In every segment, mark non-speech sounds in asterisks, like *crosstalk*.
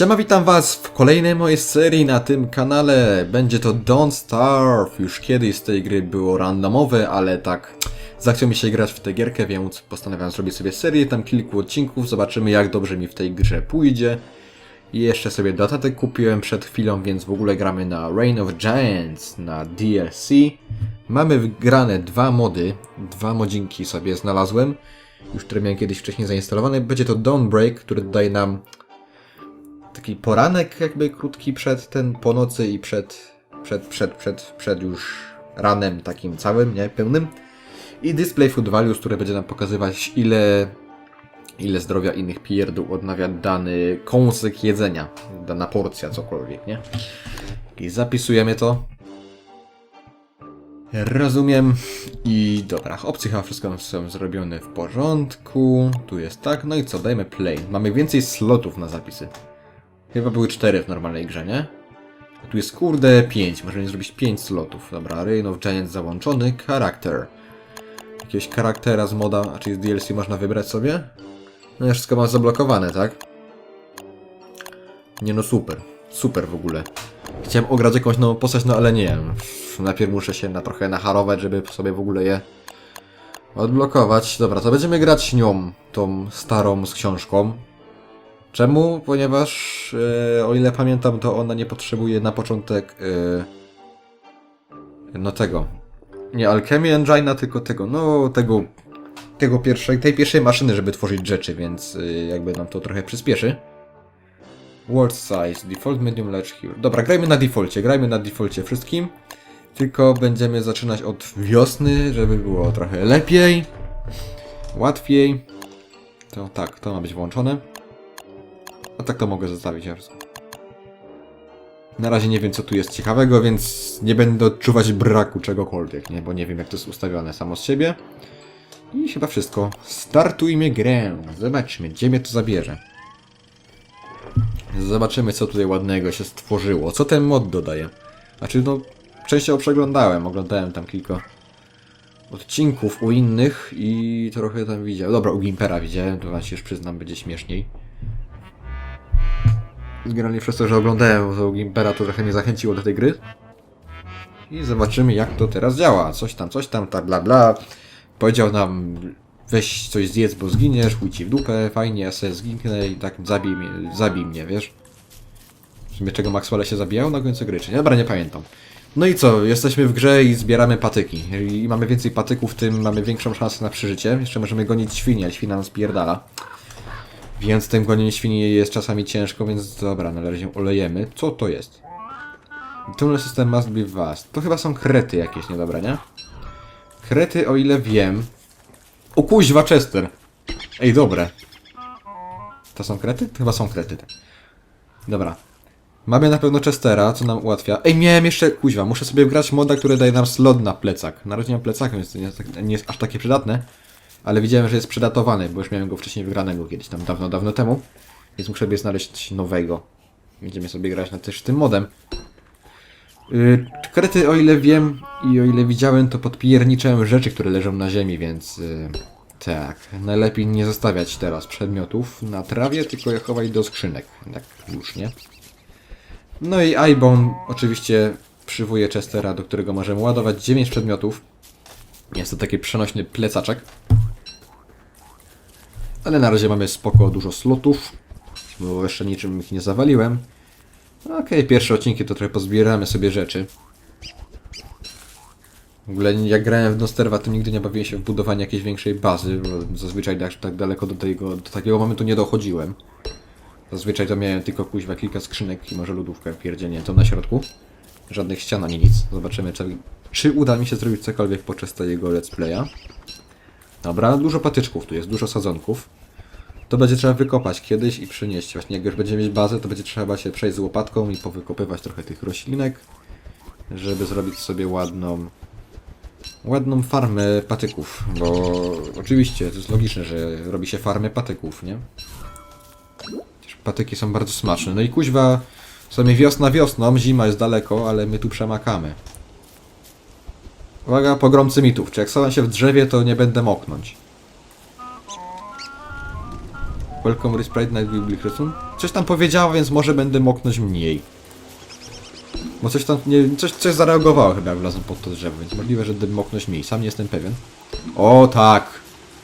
Siema, witam was w kolejnej mojej serii na tym kanale. Będzie to Don't Starve. Już kiedyś z tej gry było randomowe, ale tak zachciał mi się grać w tę gierkę, więc postanowiłem zrobić sobie serię, tam kilku odcinków, zobaczymy jak dobrze mi w tej grze pójdzie. I jeszcze sobie dodatek kupiłem przed chwilą, więc w ogóle gramy na Reign of Giants, na DLC. Mamy wgrane dwa mody, dwa modzinki sobie znalazłem, już które miałem kiedyś wcześniej zainstalowane. Będzie to Dawnbreak, który daje nam taki poranek jakby krótki przed ten po nocy i przed, przed, przed, przed, przed już ranem takim całym, nie, pełnym. I Display Food Values, które będzie nam pokazywać ile, ile zdrowia innych pierdół odnawia dany kąsek jedzenia, dana porcja, cokolwiek, nie? I zapisujemy to. Rozumiem. I dobra, opcje chyba wszystko są zrobione w porządku. Tu jest tak, no i co, dajmy play. Mamy więcej slotów na zapisy. Chyba były 4 w normalnej grze, nie? A tu jest kurde 5, możemy zrobić 5 slotów. Dobra, Reign of Giants załączony, charakter. Jakiegoś charaktera z moda, a czy z DLC można wybrać sobie? No ja wszystko mam zablokowane, tak? Nie no, super. Super w ogóle. Chciałem ograć jakąś nową postać, no ale nie. Najpierw muszę się na trochę nacharować, żeby sobie w ogóle je odblokować. Dobra, to będziemy grać nią, tą starą z książką. Czemu? Ponieważ, e, o ile pamiętam, to ona nie potrzebuje na początek e, no tego. Nie Alchemy Engina, tylko tego, no tego, tego pierwszej, tej pierwszej maszyny, żeby tworzyć rzeczy, więc e, jakby nam to trochę przyspieszy. World size, default, medium, large, here. Dobra, grajmy na defaulcie, grajmy na defaulcie wszystkim. Tylko będziemy zaczynać od wiosny, żeby było trochę lepiej, łatwiej. To tak, to ma być włączone. A tak to mogę zostawić jasno. Na razie nie wiem co tu jest ciekawego, więc nie będę odczuwać braku czegokolwiek, nie? Bo nie wiem jak to jest ustawione samo z siebie. I chyba wszystko. Startujmy grę. Zobaczmy, gdzie mnie to zabierze. Zobaczymy co tutaj ładnego się stworzyło. Co ten mod dodaje? Znaczy no, częściowo przeglądałem, oglądałem tam kilka odcinków u innych i trochę tam widziałem. Dobra, u Gimpera widziałem, to się już przyznam, będzie śmieszniej. Generalnie przez to, że oglądałem to Gimpera, to trochę mnie zachęciło do tej gry. I zobaczymy jak to teraz działa. Coś tam, coś tam, tak bla bla. Powiedział nam, weź coś zjedz, bo zginiesz, chuj w dupę, fajnie, ja sobie zginę i tak zabij mnie, zabij mnie, wiesz? W sumie czego Maxwell się zabijał na końcu gry, czy nie? Dobra, nie pamiętam. No i co, jesteśmy w grze i zbieramy patyki. I mamy więcej patyków, tym mamy większą szansę na przeżycie. Jeszcze możemy gonić świnie, świna nas pierdala. Więc tym gonieniem świni jest czasami ciężko, więc dobra, na razie olejemy. Co to jest? Tunnel system must be vast. To chyba są krety jakieś niedobre, nie? Krety, o ile wiem... O kuźwa, Chester! Ej, dobre. To są krety? To chyba są krety. Dobra. Mamy na pewno Chestera, co nam ułatwia. Ej, miałem jeszcze... Kuźwa, muszę sobie wgrać moda, który daje nam slot na plecak. Na razie nie mam plecaka, więc to nie jest, tak- nie jest aż takie przydatne. Ale widziałem, że jest przedatowany, bo już miałem go wcześniej wygranego kiedyś tam dawno, dawno temu. Więc muszę sobie znaleźć nowego. Będziemy sobie grać na też tym modem. Yy, krety, o ile wiem i o ile widziałem, to podpierniczałem rzeczy, które leżą na ziemi, więc... Yy, tak, najlepiej nie zostawiać teraz przedmiotów na trawie, tylko je chować do skrzynek. Tak już, nie? No i iBone oczywiście przywołuje Chestera, do którego możemy ładować 9 przedmiotów. Jest to taki przenośny plecaczek. Ale na razie mamy spoko dużo slotów, bo jeszcze niczym ich nie zawaliłem. Okej, pierwsze odcinki to trochę pozbieramy sobie rzeczy. W ogóle jak grałem w Nosterwa, to nigdy nie bawiłem się w budowanie jakiejś większej bazy, bo zazwyczaj tak, tak daleko do, tego, do takiego momentu nie dochodziłem. Zazwyczaj to miałem tylko kuźwa kilka skrzynek i może lodówkę pierdzielniętą na środku. Żadnych ścian ani nic. Zobaczymy, czy, czy uda mi się zrobić cokolwiek podczas tego let's playa. Dobra, dużo patyczków tu jest, dużo sadzonków. To będzie trzeba wykopać kiedyś i przynieść. Właśnie jak już będziemy mieć bazę, to będzie trzeba się przejść z łopatką i powykopywać trochę tych roślinek, żeby zrobić sobie ładną ładną farmę patyków, bo oczywiście to jest logiczne, że robi się farmę patyków, nie? Patyki są bardzo smaczne. No i kuźwa, sobie wiosna wiosną, zima jest daleko, ale my tu przemakamy. Uwaga, pogromcy mitów. Czy jak schowam się w drzewie, to nie będę moknąć. Welcome Resprite Night Christmas. Coś tam powiedziała, więc może będę moknąć mniej. Bo coś tam, nie, coś, coś zareagowało chyba, jak wlazłem pod to drzewo, więc możliwe, że będę moknąć mniej. Sam nie jestem pewien. O, tak!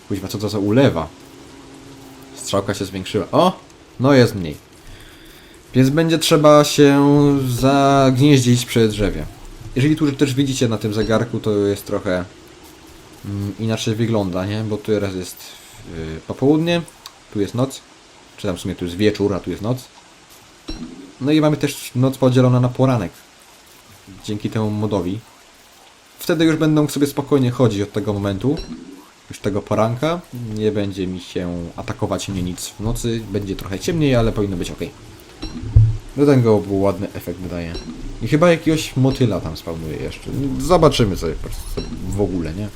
Kuźwa, co to za ulewa? Strzałka się zwiększyła. O! No jest mniej. Więc będzie trzeba się zagnieździć przy drzewie. Jeżeli tu też widzicie na tym zegarku, to jest trochę mm, inaczej wygląda, nie? Bo tu teraz jest yy, popołudnie, tu jest noc, czy tam w sumie tu jest wieczór, a tu jest noc. No i mamy też noc podzielona na poranek. Dzięki temu modowi. Wtedy już będę mógł sobie spokojnie chodzić od tego momentu. Już tego poranka. Nie będzie mi się atakować mnie nic w nocy. Będzie trochę ciemniej, ale powinno być ok. Do tego był ładny efekt wydaje. I chyba jakiegoś motyla tam spawnuje jeszcze. Zobaczymy sobie po prostu w ogóle, nie?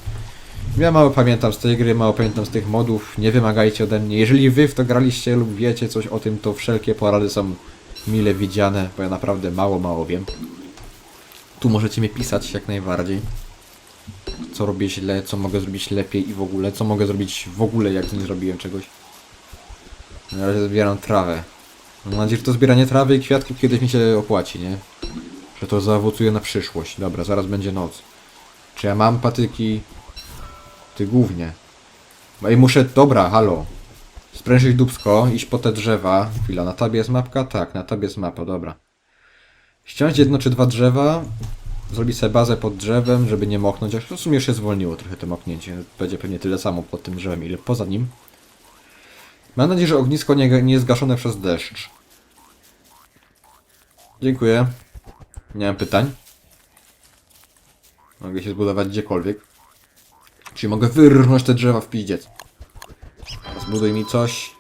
Ja mało pamiętam z tej gry, mało pamiętam z tych modów. Nie wymagajcie ode mnie. Jeżeli wy w to graliście lub wiecie coś o tym, to wszelkie porady są mile widziane, bo ja naprawdę mało, mało wiem. Tu możecie mi pisać jak najbardziej. Co robię źle, co mogę zrobić lepiej i w ogóle, co mogę zrobić w ogóle, jak nie zrobiłem czegoś. Na razie zbieram trawę. Mam nadzieję, że to zbieranie trawy i kwiatków kiedyś mi się opłaci, nie? Że to zaowocuje na przyszłość. Dobra, zaraz będzie noc. Czy ja mam patyki? Ty głównie. I muszę... Dobra, halo. Sprężyć dubsko, iść po te drzewa. Chwila, na tabie jest mapka? Tak, na tabie jest mapa, dobra. Ściąć jedno czy dwa drzewa. Zrobić sobie bazę pod drzewem, żeby nie moknąć. W sumie już się zwolniło trochę to moknięcie. Będzie pewnie tyle samo pod tym drzewem, ile poza nim. Mam nadzieję, że ognisko nie, nie jest gaszone przez deszcz. Dziękuję. Nie mam pytań. Mogę się zbudować gdziekolwiek. Czyli mogę wyrnąć te drzewa w pizdziec. Zbuduj mi coś.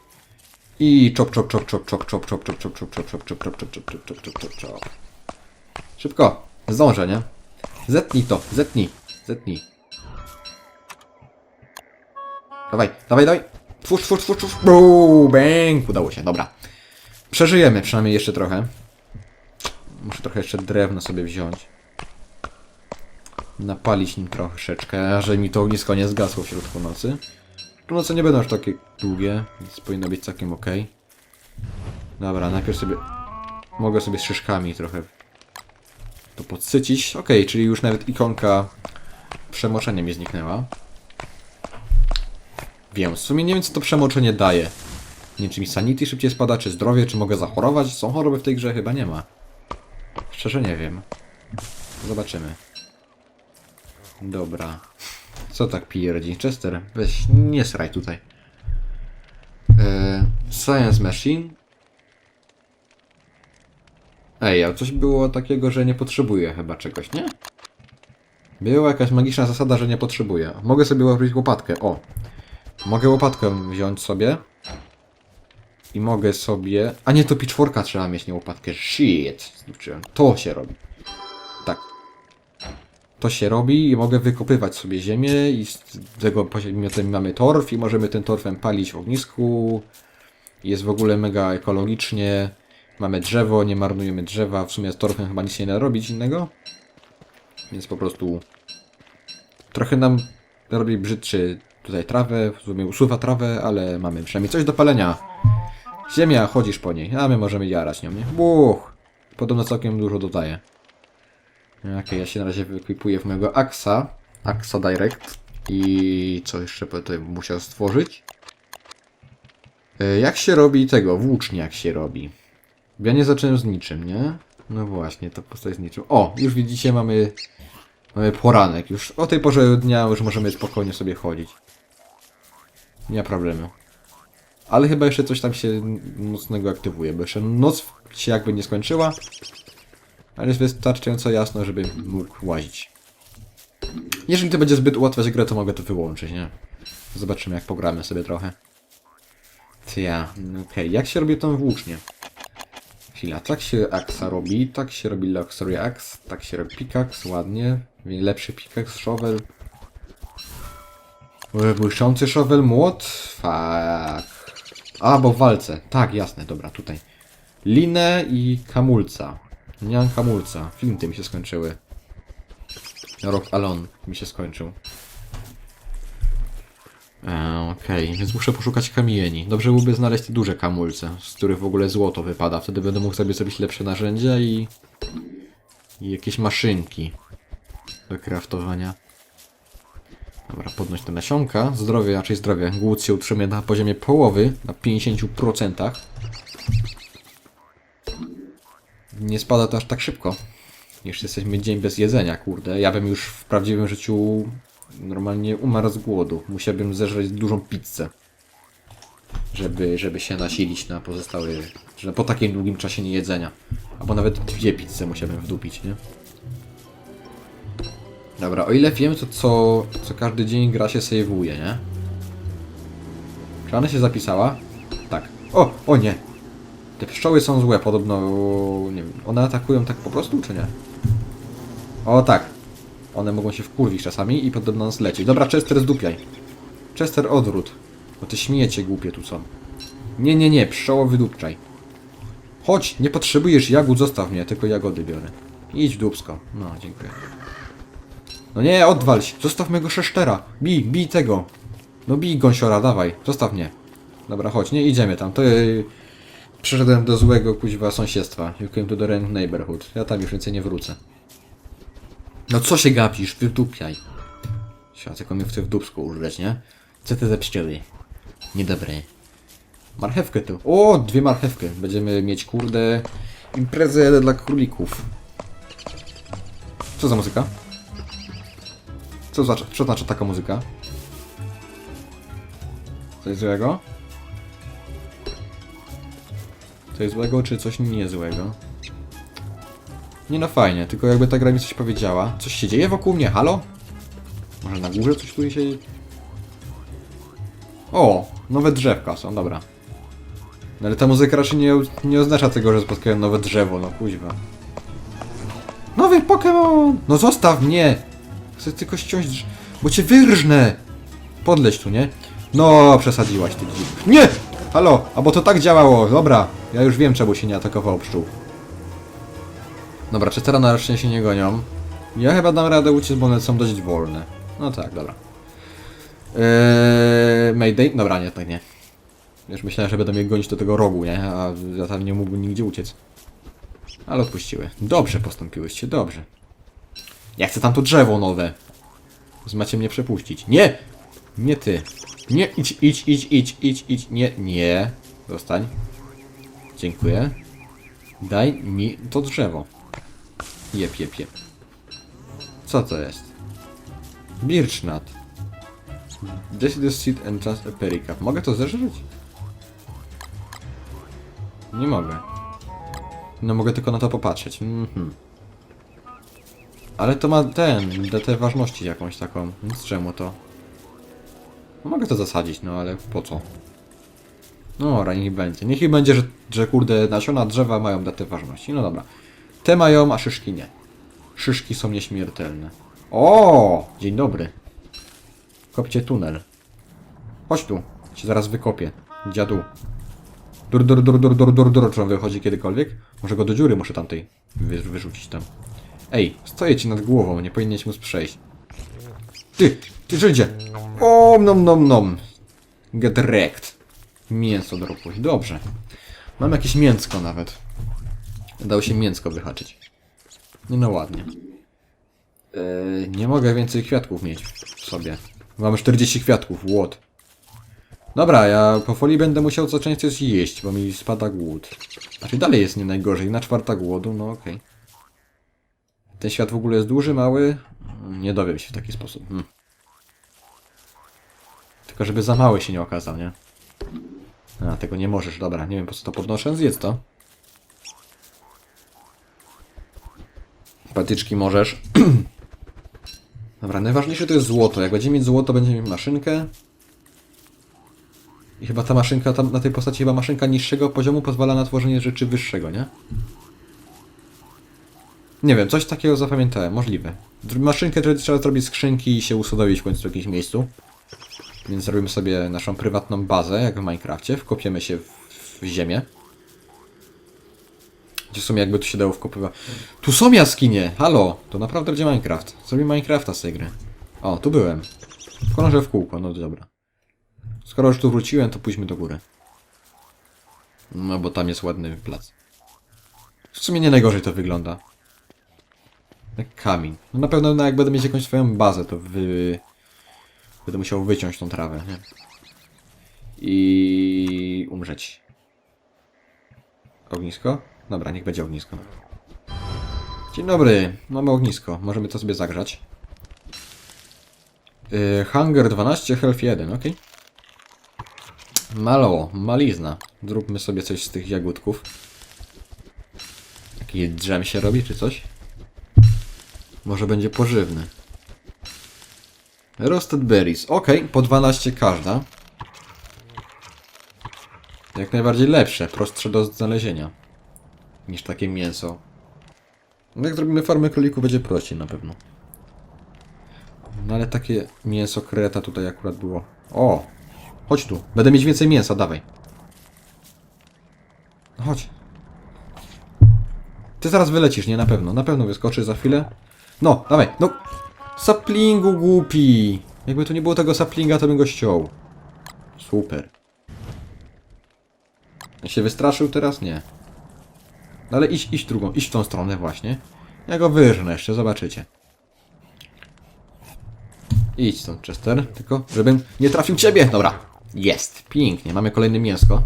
I czop, czop, czop, czop, czop, czop, czop, czop, czop, czop, czop, czop, czop, czop, czop, czop, czop, czop, czop, czop. Szybko. Zdążę, nie? Zetnij to, zetnij, zetnij. Dawaj, dawaj, dawaj. Twórz, twórz, twórz, twórz. Buu, Bang! Udało się, dobra. Przeżyjemy przynajmniej jeszcze trochę. Muszę trochę jeszcze drewna sobie wziąć. Napalić nim troszeczkę, żeby mi to ognisko nie zgasło w środku nocy. Noce nie będą już takie długie, więc powinno być całkiem ok. Dobra, najpierw sobie... Mogę sobie z szyszkami trochę to podsycić. Ok, czyli już nawet ikonka przemoczenia mi zniknęła. Wiem, w sumie nie wiem co to przemoczenie daje. Nie wiem czy mi sanity szybciej spada, czy zdrowie, czy mogę zachorować. Są choroby w tej grze? Chyba nie ma. Szczerze nie wiem. Zobaczymy. Dobra. Co tak pierdzi? Chester, weź, nie sraj tutaj. Eee, Science Machine. Ej, a coś było takiego, że nie potrzebuję chyba czegoś, nie? Była jakaś magiczna zasada, że nie potrzebuję. Mogę sobie ułożyć łopatkę, o. Mogę łopatkę wziąć sobie. I mogę sobie... A nie, to pitchforka trzeba mieć, nie łopatkę. Shit. Zwróciłem. To się robi. Tak. To się robi i mogę wykopywać sobie ziemię i z tego poziotem mamy torf i możemy ten torfem palić w ognisku. Jest w ogóle mega ekologicznie. Mamy drzewo, nie marnujemy drzewa. W sumie z torfem chyba nic nie da robić innego. Więc po prostu trochę nam robi brzydszy tutaj trawę, w sumie usuwa trawę, ale mamy przynajmniej coś do palenia. Ziemia, chodzisz po niej, a my możemy jarać nią, nie? Buch! Podobno całkiem dużo dodaje. Okej, ja się na razie wykwipuję w mojego Axa. Axa Direct. I co jeszcze tutaj musiał stworzyć? E, Jak się robi tego? Włócznie jak się robi. Ja nie zacząłem z niczym, nie? No właśnie, to postaje z niczym. O, już widzicie, mamy, mamy poranek. Już o tej porze dnia już możemy spokojnie sobie chodzić. Nie ma problemu. Ale chyba jeszcze coś tam się nocnego aktywuje, bo jeszcze noc się jakby nie skończyła. Ale jest wystarczająco jasno, żeby mógł łazić. Jeżeli to będzie zbyt ułatwiać grę, to mogę to wyłączyć, nie? Zobaczymy, jak pogramy sobie trochę. Tja, okej, jak się robi tą włócznię? Chwila, tak się aksa robi, tak się robi Luxury Axe, tak się robi pickaxe, ładnie. Lepszy pickaxe, shovel. E, Błyszczący shovel, młot? Fuck. A, bo w walce. Tak, jasne, dobra, tutaj. Linę i hamulca. Nie mam hamulca. Flinty mi się skończyły. Rock Alone mi się skończył. Eee, Okej, więc muszę poszukać kamieni. Dobrze byłoby znaleźć te duże kamulce, z których w ogóle złoto wypada. Wtedy będę mógł sobie zrobić lepsze narzędzia i... I jakieś maszynki do craftowania. Dobra, podnoś te nasionka. Zdrowie, raczej zdrowie. Głód się utrzymuje na poziomie połowy, na 50%. Nie spada to aż tak szybko. Jeszcze jesteśmy dzień bez jedzenia, kurde. Ja bym już w prawdziwym życiu normalnie umarł z głodu. Musiałbym zeżreć dużą pizzę. Żeby, żeby się nasilić na pozostały... Że po takim długim czasie niejedzenia. Albo nawet dwie pizze musiałbym wdupić, nie? Dobra, o ile wiem, to co, co każdy dzień gra się save'uje, nie? Czy ona się zapisała? Tak. O, o nie! Te pszczoły są złe, podobno... Nie wiem, one atakują tak po prostu, czy nie? O tak. One mogą się wkurwić czasami i podobno nas lecieć. Dobra, Chester zdupiaj. Chester odwrót. Bo te śmiecie głupie tu są. Nie, nie, nie, pszczoło wydupczaj. Chodź, nie potrzebujesz jagód, zostaw mnie, tylko jagody biorę. Idź dupsko. No, dziękuję. No nie, odwal się, zostaw mego szesztera. Bij, bij tego. No bij gąsiora, dawaj, zostaw mnie. Dobra, chodź, nie idziemy tam, to... Yy, przyszedłem do złego kuźwa sąsiedztwa. You came to the wrong neighborhood. Ja tam już więcej nie wrócę. No co się gapisz, wydupiaj. Świat, tylko mnie chce w dupsku użyć, nie? Co ty za pszczoły? Niedobre. Marchewkę tu. O, dwie marchewki. Będziemy mieć, kurde, imprezę dla królików. Co za muzyka? Co znaczy, co znaczy taka muzyka? Coś złego? Coś złego, czy coś niezłego? Nie no fajnie, tylko jakby ta gra mi coś powiedziała. Coś się dzieje wokół mnie, halo? Może na górze coś tu się... O, nowe drzewka są, dobra. No ale ta muzyka raczej nie, nie oznacza tego, że spotkałem nowe drzewo, no kuźwa. Nowy Pokémon! No zostaw mnie! Chcę tylko ściąć. Bo cię wyrżnę! Podleź tu, nie? No, przesadziłaś ty dzik. Nie! Halo, a bo to tak działało, dobra. Ja już wiem, czemu się nie atakował pszczół. Dobra, Chestera na szczęście nie gonią. Ja chyba dam radę uciec, bo one są dość wolne. No tak, dobra. Eee, Mayday? Dobra, nie, tak nie. Już myślałem, że będą mnie gonić do tego rogu, nie? A ja tam nie mógłbym nigdzie uciec. Ale odpuściły. Dobrze postąpiłyście, dobrze. Ja chcę tam to drzewo nowe. Macie mnie przepuścić. Nie! Nie ty. Nie, idź, idź, idź, idź, idź, idź. Nie, nie. Zostań. Dziękuję. Daj mi to drzewo. Jep, jep, jep. Co to jest? Birchnut. Deciduous seed and just a pericap. Mogę to zeżreć? Nie mogę. No mogę tylko na to popatrzeć. Mhm. Ale to ma ten, datę ważności jakąś taką, więc czemu to? No mogę to zasadzić, no ale po co? No dobra, niech będzie. Niech będzie, że, że kurde nasiona drzewa mają datę ważności. No dobra. Te mają, a szyszki nie. Szyszki są nieśmiertelne. O, dzień dobry. Kopcie tunel. Chodź tu, cię zaraz wykopię. Dziadu. Dur, dur, dur, dur, dur, dur, dur. Czy on wychodzi kiedykolwiek? Może go do dziury muszę tamtej wy, wyrzucić tam. Ej, stoję ci nad głową, nie powinieneś móc przejść. Ty, ty Żydzie! O, nom, nom, nom. Get wrecked. Mięso dropłeś, dobrze. Mam jakieś mięcko nawet. Dało się mięcko wyhaczyć. Nie no ładnie. Eee, nie mogę więcej kwiatków mieć w sobie. Mam 40 kwiatków, łot. Dobra, ja powoli będę musiał zacząć coś jeść, bo mi spada głód. Znaczy dalej jest nie najgorzej, na czwarta głodu, no okej. Ten świat w ogóle jest duży, mały? Nie dowiem się w taki sposób. Hmm. Tylko żeby za mały się nie okazał, nie? A, tego nie możesz, dobra, nie wiem po co to podnoszę, zjedz to. Patyczki możesz. *clears throat* Dobra, najważniejsze to jest złoto. Jak będziemy mieć złoto, będziemy mieć maszynkę. I chyba ta maszynka, tam na tej postaci chyba maszynka niższego poziomu pozwala na tworzenie rzeczy wyższego, nie? Nie wiem, coś takiego zapamiętałem, możliwe. Maszynkę trzeba zrobić skrzynki i się usadowić w końcu w jakimś miejscu. Więc zrobimy sobie naszą prywatną bazę, jak w Minecrafcie. Wkopiemy się w, w ziemię. Gdzie sumie jakby tu się dało wkopywać. Tu są jaskinie! Halo! To naprawdę będzie Minecraft. Zrobimy Minecrafta z tej gry. O, tu byłem. W kolorze w kółko, no dobra. Skoro już tu wróciłem, to pójdźmy do góry. No bo tam jest ładny plac. W sumie nie najgorzej to wygląda. Jak. No na pewno no jak będę mieć jakąś swoją bazę, to wy... Będę musiał wyciąć tą trawę, nie? I... umrzeć. Ognisko? Dobra, niech będzie ognisko. Dzień dobry, mamy ognisko. Możemy to sobie zagrzać. Yy, hunger 12, health 1, ok. Malo, malizna. Zróbmy sobie coś z tych jagódków. Jaki drzem się robi, czy coś? Może będzie pożywny. Roasted berries. Ok, po 12 każda. Jak najbardziej lepsze, prostsze do znalezienia. Niż takie mięso. No jak zrobimy farmę królików, będzie prościej na pewno. No ale takie mięso kreta tutaj akurat było. O! Chodź tu. Będę mieć więcej mięsa, dawaj. No chodź. Ty zaraz wylecisz, nie? Na pewno. Na pewno wyskoczy za chwilę. No, dawaj. No. Saplingu głupi. Jakby tu nie było tego saplinga, to bym go ściął. Super. Ja się wystraszył teraz? Nie. No ale iść, iść drugą, iść w tą stronę właśnie. Ja go wyrżnę jeszcze, zobaczycie. Idź stąd, Chester, tylko żebym nie trafił ciebie. Dobra, jest, pięknie, mamy kolejne mięsko.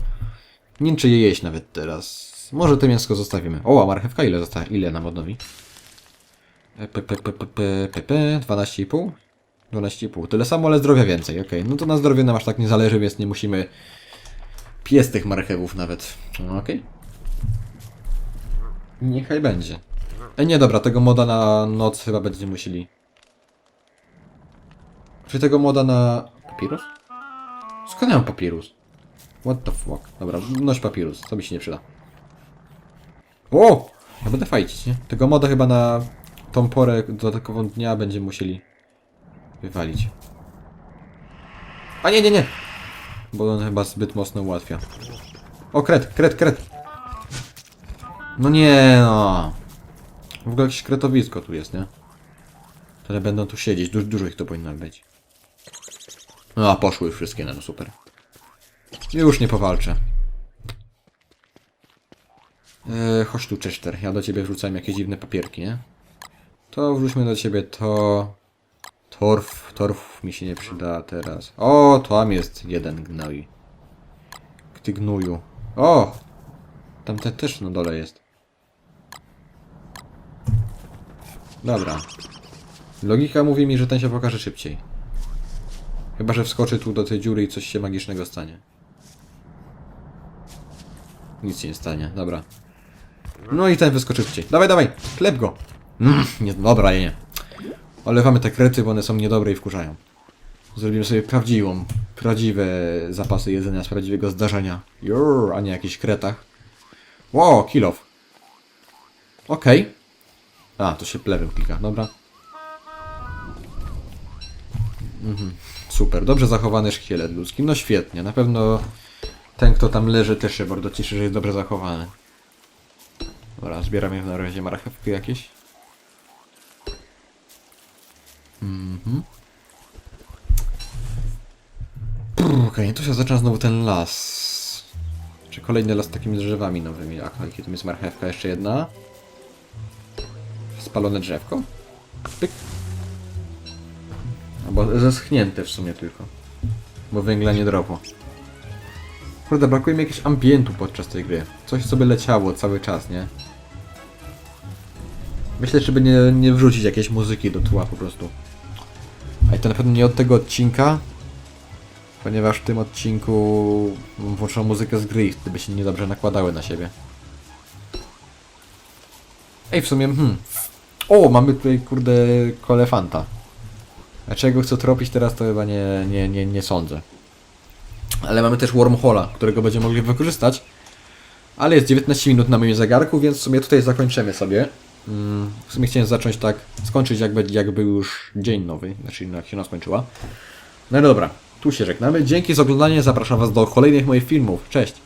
Nie wiem, czy je jeść nawet teraz. Może to mięsko zostawimy. O, a marchewka ile została? Ile nam odnowi? P, p, p, p, p, p, p, 12,5? 12,5. Tyle samo, ale zdrowia więcej, okej. No to na zdrowie nam aż tak nie zależy, więc nie musimy pies tych marchewów nawet. No, Okej. Niechaj będzie. E nie, dobra, tego moda na noc chyba będziemy musieli. Czy tego moda na... Papirus? Skąd ja mam papirus? What the fuck? Dobra, noś papirus, to mi się nie przyda. O! Ja będę fajcić, nie? Tego moda chyba na tą porę dodatkową dnia będziemy musieli wywalić. A nie, nie, nie! Bo on chyba zbyt mocno ułatwia. O, kret, kret, kret! No nie no. W ogóle jakieś kretowisko tu jest, nie? Które będą tu siedzieć. Du dużo ich to powinno być. No a poszły wszystkie, no super. Już nie powalczę. Eee, chodź tu, Chester. Ja do ciebie wrzucałem jakieś dziwne papierki, nie? To wrzućmy do ciebie to... Torf. Torf mi się nie przyda teraz. O, tam jest jeden gnoj. Ty gnuju. O! Tam te też na dole jest. Dobra. Logika mówi mi, że ten się pokaże szybciej. Chyba, że wskoczy tu do tej dziury i coś się magicznego stanie. Nic się nie stanie, dobra. No i ten wyskoczy szybciej. Dawaj, dawaj, klep go. Mm, nie, dobra, nie. Olewamy te krety, bo one są niedobre i wkurzają. Zrobimy sobie prawdziwą, prawdziwe zapasy jedzenia z prawdziwego zdarzenia. Jurr, a nie jakichś kretach. Ło, kill off. Okej. A, to się plewem klika, dobra. Mhm, super, dobrze zachowany szkielet ludzki. No świetnie, na pewno ten, kto tam leży, też się bardzo cieszy, że jest dobrze zachowany. Dobra, zbieramy na razie marchewki jakieś. Mhm. Okej, tu się zaczyna znowu ten las. Czy kolejny las z takimi drzewami nowymi. Ach, jakie tu jest marchewka, jeszcze jedna. Spalone drzewko? Pyk. Albo zeschnięte w sumie tylko. Bo węgla nie dropło. Kurde, brakuje mi jakiegoś ambientu podczas tej gry. Coś sobie leciało cały czas, nie? Myślę, żeby nie, nie wrzucić jakiejś muzyki do tła po prostu. A i to na pewno nie od tego odcinka, ponieważ w tym odcinku mam włączoną muzykę z gry i wtedy by się niedobrze nakładały na siebie. Ej, w sumie, hmm. O, mamy tutaj, kurde, kolefanta. Dlaczego chcę tropić teraz, to chyba nie, nie, nie, nie sądzę. Ale mamy też wormhola, którego będziemy mogli wykorzystać. Ale jest 19 minut na moim zegarku, więc w sumie tutaj zakończymy sobie. W sumie chciałem zacząć tak, skończyć jakby, jak był już dzień nowy, znaczy jak się ona skończyła. No dobra, tu się żegnamy. Dzięki za oglądanie, zapraszam Was do kolejnych moich filmów. Cześć!